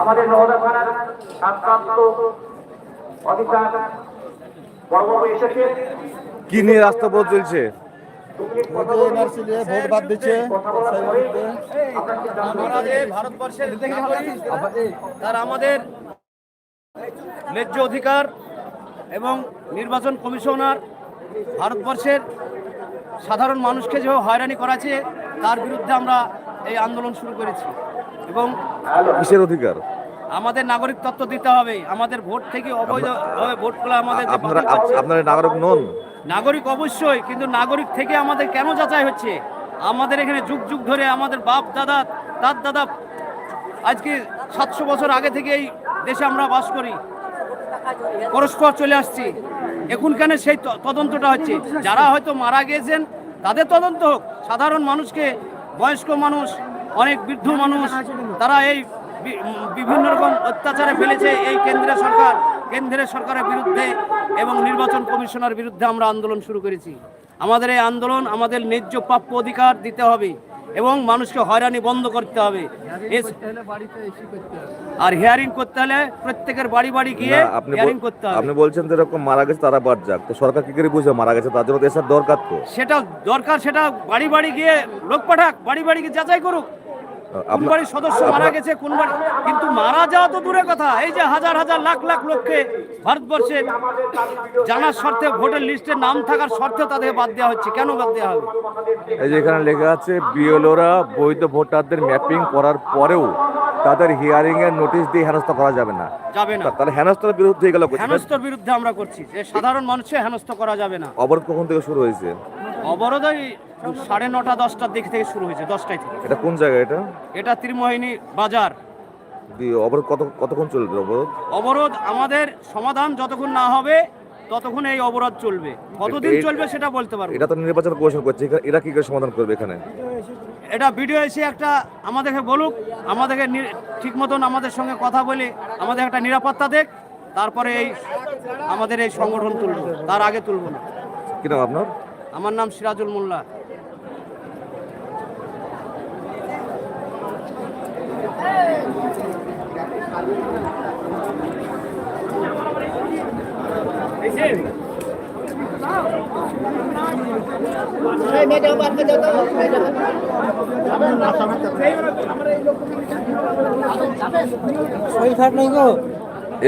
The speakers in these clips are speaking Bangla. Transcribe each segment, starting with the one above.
আমাদের থানার বড়বাবু এসেছে। কি নিয়ে রাস্তা পথ চলছে? ভোট বাদ দিচ্ছে আমাদের ভারতবর্ষের তার আমাদের ন্যায্য অধিকার এবং নির্বাচন কমিশনার ভারতবর্ষের সাধারণ মানুষকে যে হয়রানি করাছে তার বিরুদ্ধে আমরা এই আন্দোলন শুরু করেছি। এবং কিসের অধিকার? আমাদের নাগরিক তত্ত্ব দিতে হবে। আমাদের ভোট থেকে অবৈধভাবে ভোট করা আমাদের আপনারা নাগরিক নন? নাগরিক অবশ্যই কিন্তু নাগরিক থেকে আমাদের কেন যাচাই হচ্ছে? আমাদের এখানে যুগ যুগ ধরে আমাদের বাপ দাদা দাদ দাদা আজকে সাতশো বছর আগে থেকে এই দেশে আমরা বাস করি। পরস্পর চলে আসছি। এখন কেন সেই তদন্তটা হচ্ছে? যারা হয়তো মারা গিয়েছেন তাদের তদন্ত হোক। সাধারণ মানুষকে বয়স্ক মানুষ, অনেক বৃদ্ধ মানুষ, তারা এই বিভিন্ন রকম অত্যাচারে ফেলেছে এই কেন্দ্রীয় সরকার, কেন্দ্রের সরকারের বিরুদ্ধে এবং নির্বাচন কমিশনের বিরুদ্ধে আমরা আন্দোলন শুরু করেছি। আমাদের এই আন্দোলন আমাদের ন্যায্য প্রাপ্য অধিকার দিতে হবে। এবং মানুষকে হয়রানি বন্ধ করতে হবে। আর হিয়ারিং করতে হলে প্রত্যেকের বাড়ি বাড়ি গিয়ে আপনি হিয়ারিং করতে হবে। আপনি বলছেন যে এরকম মারা গেছে তারা বাদ যাক। তো সরকার কি করে বুঝে মারা গেছে তার জন্য দেশের এসব দরকার তো? সেটা দরকার সেটা বাড়ি বাড়ি গিয়ে লোক পাঠাক বাড়ি বাড়ি গিয়ে যাচাই করুক। কোন বাড়ির সদস্য মারা গেছে কোন বাড়ি কিন্তু মারা যাওয়া তো দূরের কথা। এই যে হাজার হাজার লাখ লাখ লোককে ভারতবর্ষে জানার শর্তে ভোটের লিস্টে নাম থাকার শর্তে তাদের বাদ দেওয়া হচ্ছে। কেন বাদ দেওয়া হবে? এই যে এখানে লেখা আছে বিএলওরা বৈধ ভোটারদের ম্যাপিং করার পরেও তাদের হিয়ারিং এর নোটিশ দিয়ে হেনস্থা করা যাবে না। যাবে না। তাহলে হেনস্থার বিরুদ্ধে এগুলো করছে। হেনস্তর বিরুদ্ধে আমরা করছি। যে সাধারণ মানুষে হেনস্থ করা যাবে না। অবরোধ কখন থেকে শুরু হয়েছে? অবরোধ ওই সাড়ে নটা দশটার দিক থেকে শুরু হয়েছে দশটায় থেকে। এটা কোন জায়গা এটা? এটা ত্রিমোহিনী বাজার। অবরোধ কত কতক্ষণ চলবে অবরোধ? অবরোধ আমাদের সমাধান যতক্ষণ না হবে ততক্ষণ এই অবরোধ চলবে। কতদিন চলবে সেটা বলতে পারব এটা তো নির্বাচন কমিশন করছে এরা- কি করে সমাধান করবে এখানে? এটা ভিডিও এসে একটা আমাদেরকে বলুক আমাদেরকে ঠিক মতন আমাদের সঙ্গে কথা বলে আমাদের একটা নিরাপত্তা দেখ তারপরে এই আমাদের এই সংগঠন তুলব তার আগে তুলব না। কি নাম আপনার? আমার নাম সিরাজুল মোল্লা।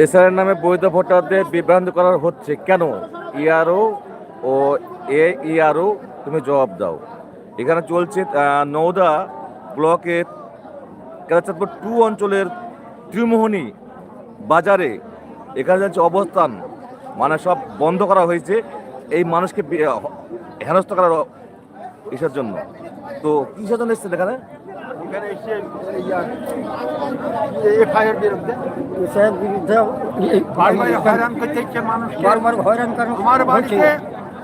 এসআর নামে বৈধ ভোটারদের বিভ্রান্ত করা হচ্ছে কেন? ইআরও ও এ ইআরও তুমি জবাব দাও। এখানে চলছে নওদা ব্লকের কেরাচাঁদপুর টু অঞ্চলের ত্রিমোহনী বাজারে এখানে যাচ্ছে অবস্থান। মানে সব বন্ধ করা হয়েছে। এই মানুষকে হেনস্থ করার ইসের জন্য। তো কিসের জন্য এসছেন এখানে? এখানে এসে এফআইআর বিরুদ্ধে। স্যার বিরুদ্ধে হয়রান করতে হচ্ছে মানুষকে। বারবার হয়রান করা আমার বাড়িতে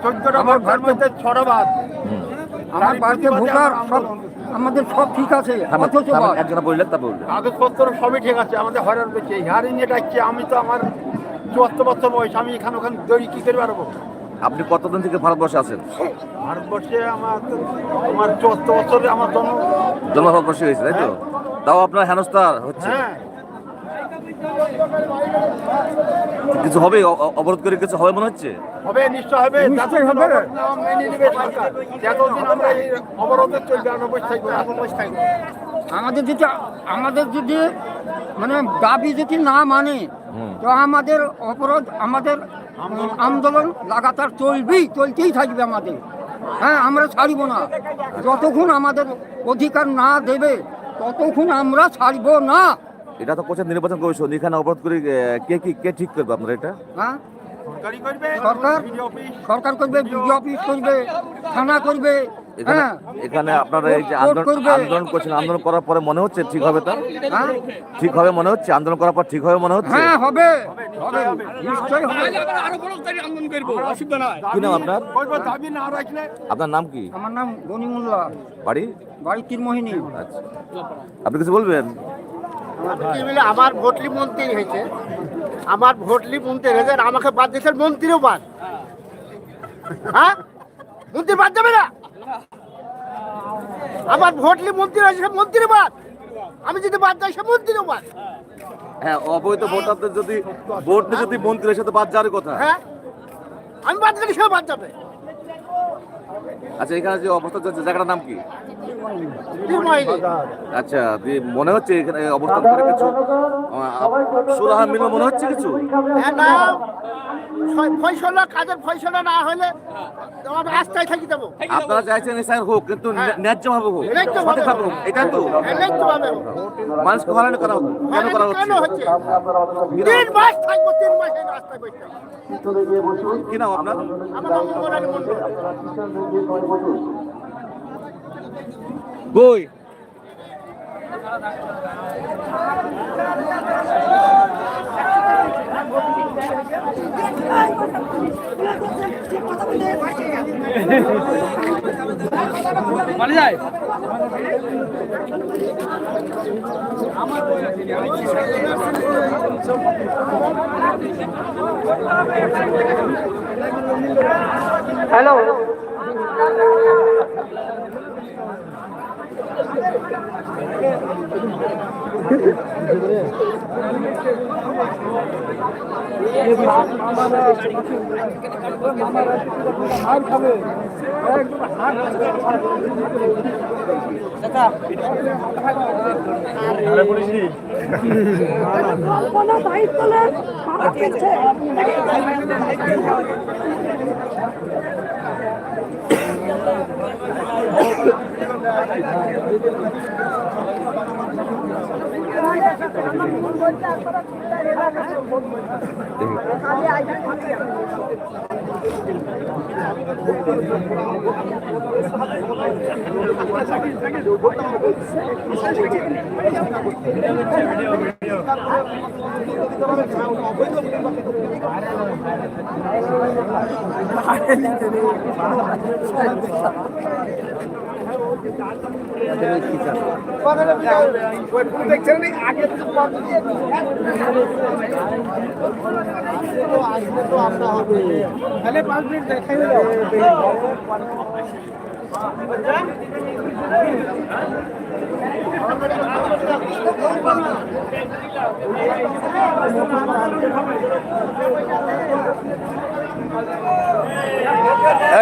চোদ্দটা আমার ভোটার মধ্যে ছটা বাদ। আমার বাড়িতে ভোটার সব আমাদের সব ঠিক আছে অথচ বাদ। একজন বললেন তা বললেন। কাগজপত্র সবই ঠিক আছে আমাদের হয়রান করছে। ডাকছে আমি তো আমার চুয়াত্তর বছর বয়স আমি এখানে ওখানে দড়ি কি করে পারব আপনি কতদিন থেকে ভারতবর্ষে আছেন? ভারতবর্ষে আমার আমার চুয়াত্তর বছরে আমার জন্ম। জন্ম ভারতবর্ষে হয়েছে তাই তো? তাও আপনার হেনস্থা হচ্ছে? হ্যাঁ। কিছু হবে? অবরোধ করে কিছু হবে মনে হচ্ছে? হবে নিশ্চয় হবে। যতক্ষণ হবে। মেনে নেবে সরকার যতদিন আমরা এই অবরোধে চলবে আমরা বসে থাকব এখন বসে থাকব। আমাদের যদি আমাদের যদি মানে দাবি যদি না মানে। তো আমাদের অপরাধ আমাদের আন্দোলন। লাগাতার চলবেই চলতেই থাকবে আমাদের। হ্যাঁ আমরা ছাড়ব না। যতক্ষণ আমাদের অধিকার না দেবে ততক্ষণ আমরা ছাড়ব না। এটা তো করছে নির্বাচন কমিশন এখানে অবরোধ করে কে কি কে ঠিক করবে আপনার এটা? হ্যাঁ? সরকার? সরকার করবে বিডিও অফিস করবে থানা করবে এখানে হ্যাঁ। এখানে আপনারা এই যে আন্দোলন আন্দোলন করছেন আন্দোলন করার পরে মনে হচ্ছে ঠিক হবে তা হ্যাঁ। ঠিক হবে মনে হচ্ছে? আন্দোলন করার পর ঠিক হবে মনে হচ্ছে? হ্যাঁ হবে। হবে নিশ্চয়ই হবে। কি নাম আপনার? করব দাবি না রাখলে? আপনার নাম কি? আমার নাম গনিমুল্লাহ বাড়ি? বাড়ি তিরমোহিনী। আচ্ছা। আপনি কিছু বলবেন? কি বলে আমার ভোটলি মন্ত্রী হয়েছে। আমার ভোটলি মন্ত্রী হয়েছে আমাকে বাদ দিয়েছেন মন্ত্রীও বাদ। হ্যাঁ? মন্ত্রী বাদ যাবে না? আমার ভোটলি মন্ত্রী হয়েছে মন্ত্রী বাদ। আমি যদি বাদ যাই সে মন্ত্রীও বাদ। হ্যাঁ অবৈধ ভোটারদের যদি ভোট নিয়ে যদি মন্ত্রীর সাথে বাদ যাওয়ার কথা। হ্যাঁ আমি বাদ গেলে সে বাদ যাবে। আচ্ছা এখানে যে অবস্থা চলছে জায়গাটার নাম কি? আচ্ছা মনে হচ্ছে এখানে অবস্থান করে কিছু? সুরাহা মিল মনে হচ্ছে কিছু? হ্যাঁ না ফয়সলা কাজের ফয়সলা না হলে আমার রাস্তায় থাকি দেবো আপনারা চাইছেন এসআইআর হোক কিন্তু হ্যাঁ। ন্যায্য ভাবে হোক ন্যায্যভাবে সঠিকভাবে হোক এটাই তো। এলেই তো হবে মানুষকে হয়রানি করা কেন করা হচ্ছে? কেন হচ্ছে? তিন মাস থাকব তিন মাস এই রাস্তায় বসে। থাকব। কি নাম আপনার? আমার নাম মোরারি মন্ডল কই? মানে যায়। হ্যালো। দায়িত্ব নেই মারা কিনছে এই,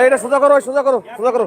এটা সোজা করো সোজা করো সোজা করো।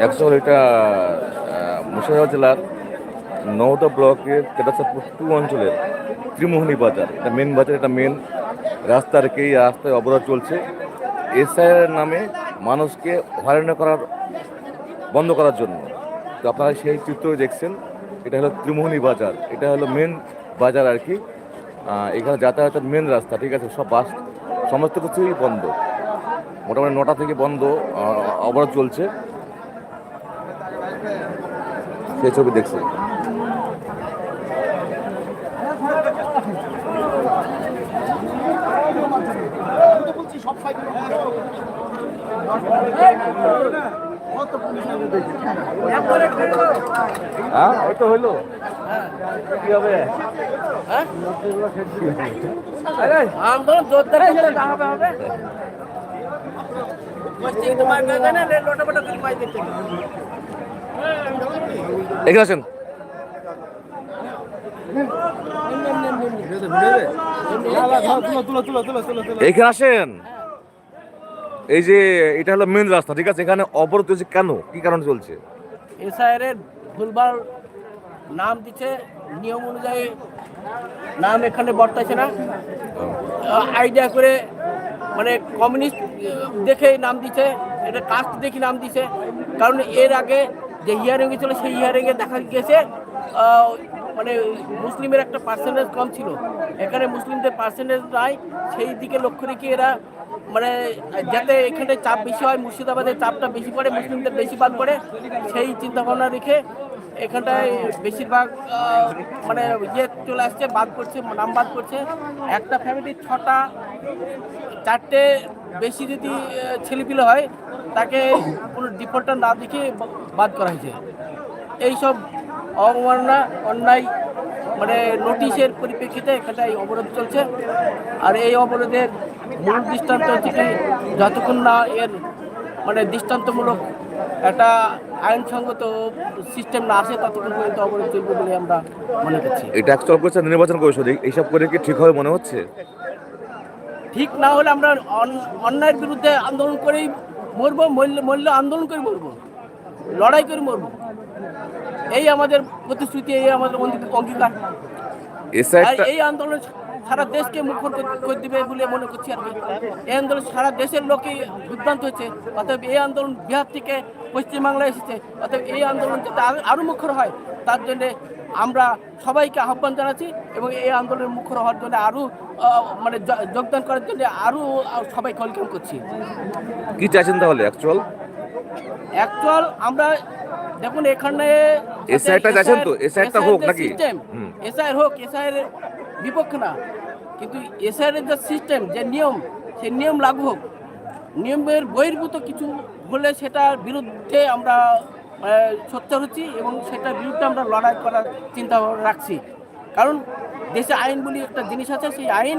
অ্যাকচুয়ালি এটা মুর্শিদাবাদ জেলার নওদা ব্লকের কেদারচাঁদপুর টু অঞ্চলের ত্রিমোহনী বাজার। এটা মেন বাজার, এটা মেন রাস্তার কি এই রাস্তায় অবরোধ চলছে। এসআইয়ের নামে মানুষকে হয়রানি করার, বন্ধ করার জন্য। তো আপনারা সেই চিত্র দেখছেন, এটা হলো ত্রিমোহনী বাজার। এটা হলো মেন বাজার আর কি। এখানে যাতায়াতের মেন রাস্তা, ঠিক আছে? সব বাস সমস্ত কিছুই বন্ধ। মোটামুটি নটা থেকে বন্ধ অবরোধ চলছে। সেই ছবি দেখছি। হ্যাঁ? ওই তো হইল কি হবে আন্দোলন জোরদার হবে হবে। তোমার গানে লোটাপটা করে মাই দিতে এখানে আসেন। এখানে আসেন। এই যে এটা হলো মেন রাস্তা ঠিক আছে? এখানে অবরোধ চলছে কেন? কি কারণ চলছে? ভুলভাল নাম দিচ্ছে নিয়ম অনুযায়ী নাম এখানে বর্তাইছে না। আইডিয়া করে মানে কমিউনিস্ট দেখে নাম দিচ্ছে এটা কাস্ট দেখে নাম দিছে। কারণ এর আগে যে হিয়ারিং ছিল সেই হিয়ারিংয়ে দেখা গেছে মানে মুসলিমের একটা পার্সেন্টেজ কম ছিল। এখানে মুসলিমদের পার্সেন্টেজ নাই, সেই দিকে লক্ষ্য রেখে এরা মানে যাতে এখানে চাপ বেশি হয় মুর্শিদাবাদের চাপটা বেশি পড়ে, মুসলিমদের বেশি বাদ পড়ে, সেই চিন্তা ভাবনা রেখে এখানটায় বেশিরভাগ মানে ইয়ে চলে আসছে, বাদ করছে নাম বাদ করছে একটা ফ্যামিলির ছটা, চারটে বেশি যদি ছেলেপিলে হয়, তাকে কোনো ডিফল্টার না দেখে বাদ করা হয়েছে। এইসব অবমাননা, অন্যায় মানে নোটিশের পরিপ্রেক্ষিতে এখানটায় অবরোধ চলছে। আর এই অবরোধের মূল দৃষ্টান্ত হচ্ছে কি, যতক্ষণ না এর মানে দৃষ্টান্তমূলক একটা আইনসঙ্গত সিস্টেম না আসে ততক্ষণ পর্যন্ত অবরোধ চলবে বলে আমরা মনে করছি। এটা অ্যাকচুয়াল করছে নির্বাচন কমিশন এইসব করে কি ঠিক হবে মনে হচ্ছে? ঠিক না হলে আমরা অন- অন্যায়ের বিরুদ্ধে আন্দোলন করেই মরবো মরলে মরলে আন্দোলন করে মরবো লড়াই করে মরবো। এই আমাদের প্রতিশ্রুতি এই আমাদের অঙ্গী- অঙ্গীকার এই আন্দোলন সারা দেশকে মুখর করে- দিবে বলে মনে করছি আর এই আন্দোলন সারা দেশের লোকই বিভ্রান্ত হচ্ছে অতএব এই আন্দোলন বিহার থেকে পশ্চিমবাংলায় এসেছে। অতএব এই আন্দোলন যাতে আরো- আরও মুখর হয় তার জন্য আমরা সবাইকে আহ্বান জানাচ্ছি এবং এই আন্দোলনের মুখর হওয়ার জন্য আরও আহ, মানে যোগদান করার জন্য আরও আহ, সবাই কলকাম করছি। কি চাইছেন তাহলে অ্যাকচুয়াল অ্যাকচুয়াল আমরা দেখুন এখানে SI টা চাইছেন তো? SI টা হোক নাকি? এসআই হোক এসআই এর বিপক্ষ না। কিন্তু এসআই এর যে সিস্টেম, যে নিয়ম, সেই নিয়ম লাগু হোক, নিয়মের বহির্ভূত কিছু হলে সেটার বিরুদ্ধে আমরা সোচ্চার হচ্ছি এবং সেটার বিরুদ্ধে আমরা লড়াই করার চিন্তা রাখছি। কারণ দেশে আইন বলে একটা জিনিস আছে, সেই আইন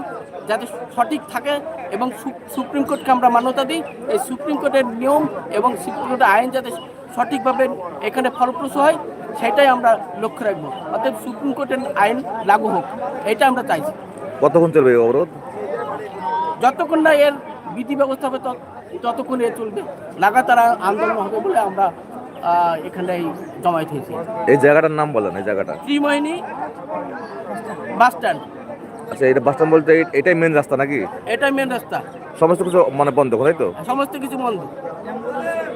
যাতে সঠিক থাকে এবং সুপ্রিম কোর্টকে আমরা মান্যতা দিই, এই সুপ্রিম কোর্টের নিয়ম এবং সুপ্রিম কোর্টের আইন যাতে সঠিকভাবে এখানে ফলপ্রসূ হয়, সেটাই আমরা লক্ষ্য রাখব। অর্থাৎ সুপ্রিম কোর্টের আইন লাগু হোক, এটা আমরা চাইছি। কতক্ষণ চলবে এই অবরোধ? যতক্ষণ না এর বিধি ব্যবস্থা হবে তত- ততক্ষণ এ চলবে। লাগাতার আন্দোলন হবে বলে আমরা এখানে জমায়েত হয়েছি। এই জায়গাটার নাম বলেন এই জায়গাটা। Trimohini bus stand. আচ্ছা এটা বাস স্ট্যান্ড বলতে এটাই মেন রাস্তা নাকি? এটাই মেন রাস্তা। সমস্ত কিছু মানে বন্ধ তাই তো? সমস্ত কিছু বন্ধ।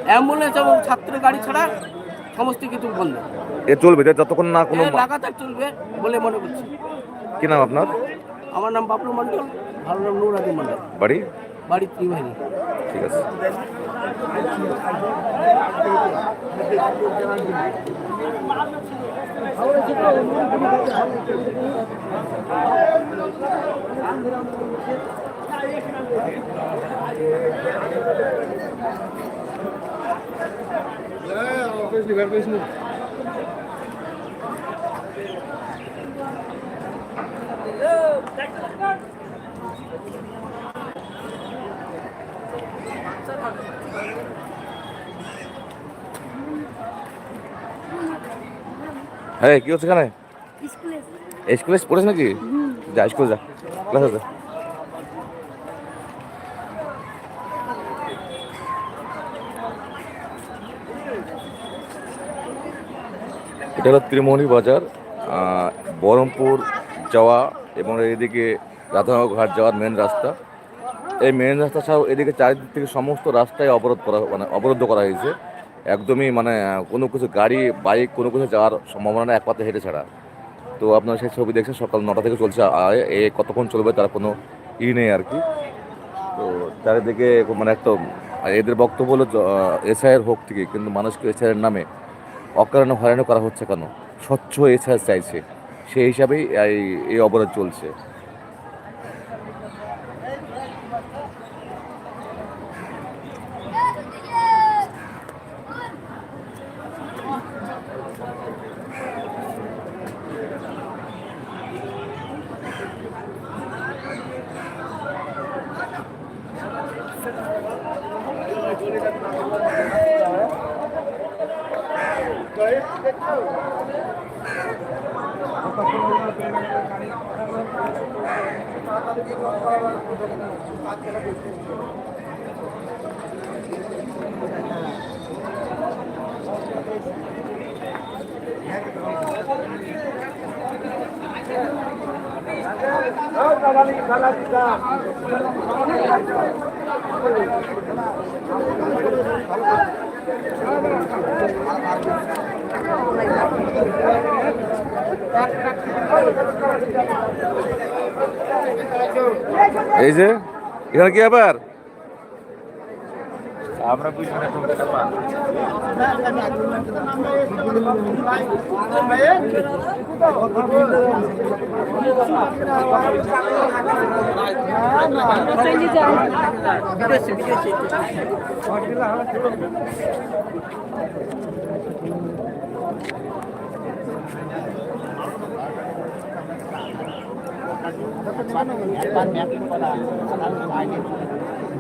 অ্যাম্বুলেন্স এবং ছাত্র গাড়ি ছাড়া সমস্ত কিছু বন্ধ। এ চলবে যতক্ষণ না কোনো লাগাতার চলবে বলে মনে করছি। কি নাম আপনার? আমার নাম বাবলু মণ্ডল ভালো নাম নুর আলী মণ্ডল। বাড়ি? বাড়ি ত্রিবাহিনী ঠিক আছে। হ্যাঁ কি হচ্ছে এখানে? স্কুলে। পড়েছে নাকি? যা স্কুলে যা ক্লাসে যা। এটা হলো ত্রিমোহনী বাজার আহ, বহরমপুর যাওয়া এবং এদিকে রাধানগর ঘাট যাওয়ার মেন রাস্তা। এই মেন রাস্তা ছাড়াও এদিকে চারিদিক থেকে সমস্ত রাস্তায় অবরোধ করা মানে অবরুদ্ধ করা হয়েছে। একদমই মানে কোনো কিছু গাড়ি, বাইক, কোনো কিছু যাওয়ার সম্ভাবনা নেই এক পাতে হেঁটে ছাড়া। তো আপনারা সেই ছবি দেখছেন, সকাল নটা থেকে চলছে এ কতক্ষণ চলবে তার কোনো ই নেই আর কি। তো চারিদিকে মানে একটা এদের বক্তব্য হলো এসআইয়ের হোক থেকে, কিন্তু মানুষকে এসআইয়ের নামে অকারণে হয়রানি করা হচ্ছে কেন? স্বচ্ছ এসআই চাইছে। সেই হিসাবেই এই অবরোধ চলছে। ভালো এই যে এখানে কি আবার আমরা বুঝবেন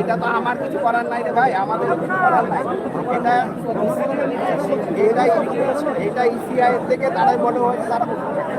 এটা তো আমার কিছু করার নাই রে ভাই, আমাদের কিছু করার নাই। এটা এটাই এটা ইসিআই থেকে তারাই বড় হয়েছে, তারা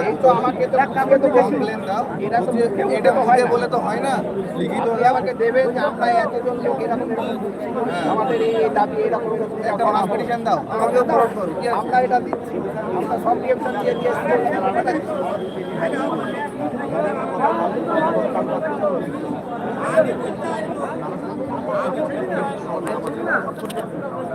এই তো আমাকে তো আমাকে হয় বলে তো হয় না লিখিত আমাকে দেবে যে আমরা এতজন লোক আমাদের এই দাবি এরকম একটা কম্পিটিশন দাও আমাকে করো আমরা এটা দিচ্ছি আমরা সব রিয়েকশন দিয়ে দিয়েছি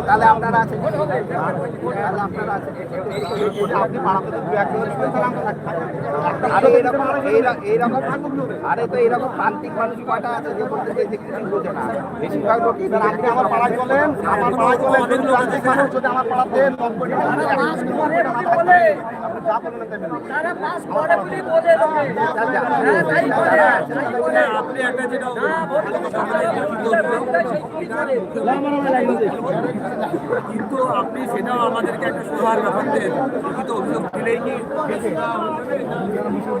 তাহলে আপনারা আরে এরকম এইরকম তো এরকম প্রান্তিক মানুষ কয়টা আছে যে বলতে বেশিরভাগ লোক আপনি আমার পাড়ায় বলেন আমার পাড়ায় বলেন যদি আমার পাড়াতে যা বলেন তাই। কিন্তু আপনি সেটাও আমাদেরকে একটা শোভার ব্যাপার দেন লিখিত অভিযোগ দিলেই কি একে আম-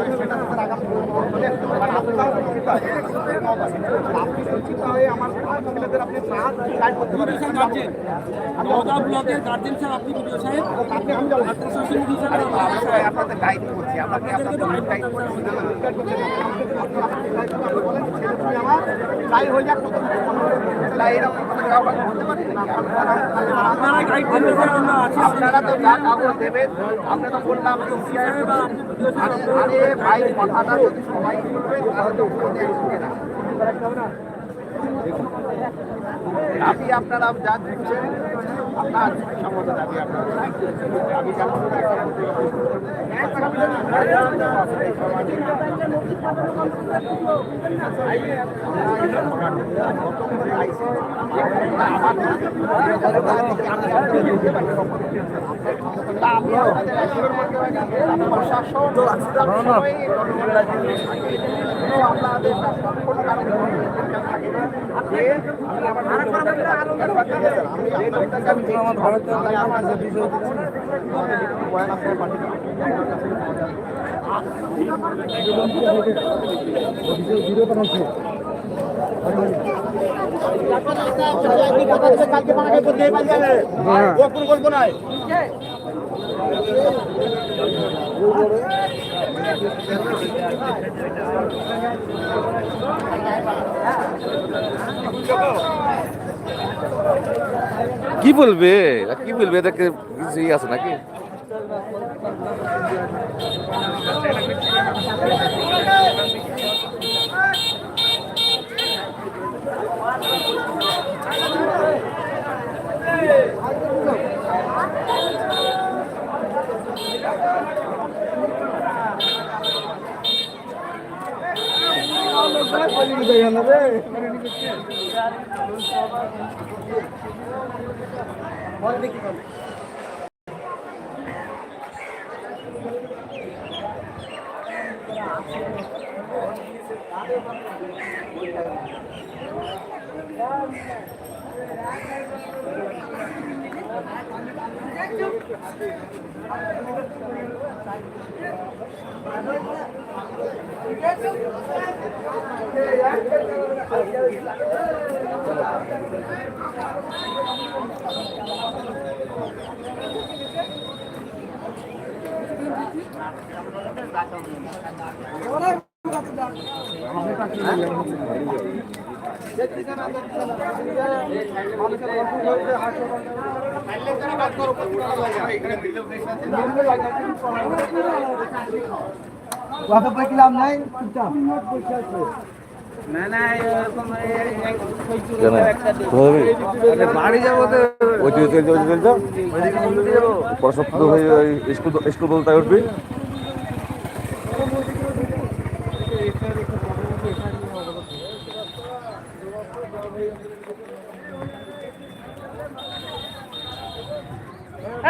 নওদা ব্লকের গার্জেন স্যার আপনি ভিডিও সাহেব আপনি আমি আপনাদের গাইড করছি। আপনাদের আপনারা তো যা ভাই কথাটা যদি সবাই শুনবে তাহলে তো দাবি আপনারা যা দিচ্ছেন আপনার সম্মত দাবি আপনার আমি যেমন কি বলবে এরা কি বলবে এদেরকে কিছুই আছে নাকি কেন? কোথায় যাবি? ওই দিকে চলছে, ওই দিকে চলছে? হয়ে ওই স্কুল স্কুল বলতে উঠবি?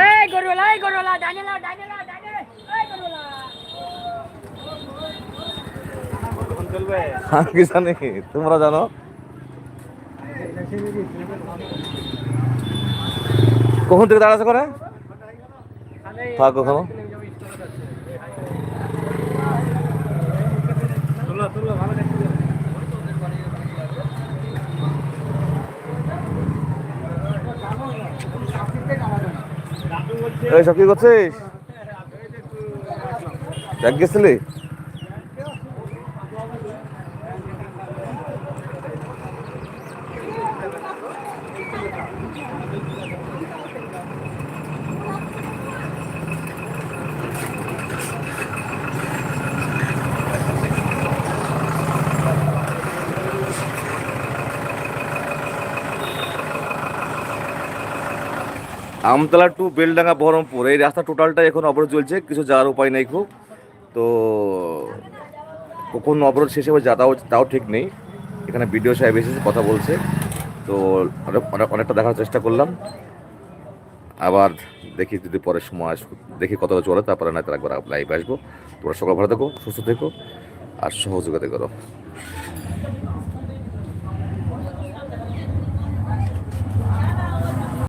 এই গরুলা এই গরুলা ডাইনেলা ডাইনেলা ডাইনে এই গরুলা আমি কি জানি তোমরা জানো? কখন থেকে দাঁড়াচ্ছে করে থাক কখনো এই সব কি করছিস? ব্যাগ গেছিলি? আমতলা টু বেলডাঙ্গা বহরমপুর, এই রাস্তা টোটালটা এখন অবরোধ চলছে, কিছু যাওয়ার উপায় নেই খুব। তো কখন অবরোধ শেষ হবে যা তাও ঠিক নেই। এখানে বিডিও সাহেব এসেছে, কথা বলছে। তো অনেক- অনেক- অনেকটা দেখার চেষ্টা করলাম। আবার দেখি যদি পরের সময় আসব দেখি কতটা চলে, তারপরে না তার একবার লাইভ আসব। তোমরা সকাল ভালো থেকো, সুস্থ থেকো, আর সহযোগিতা করো।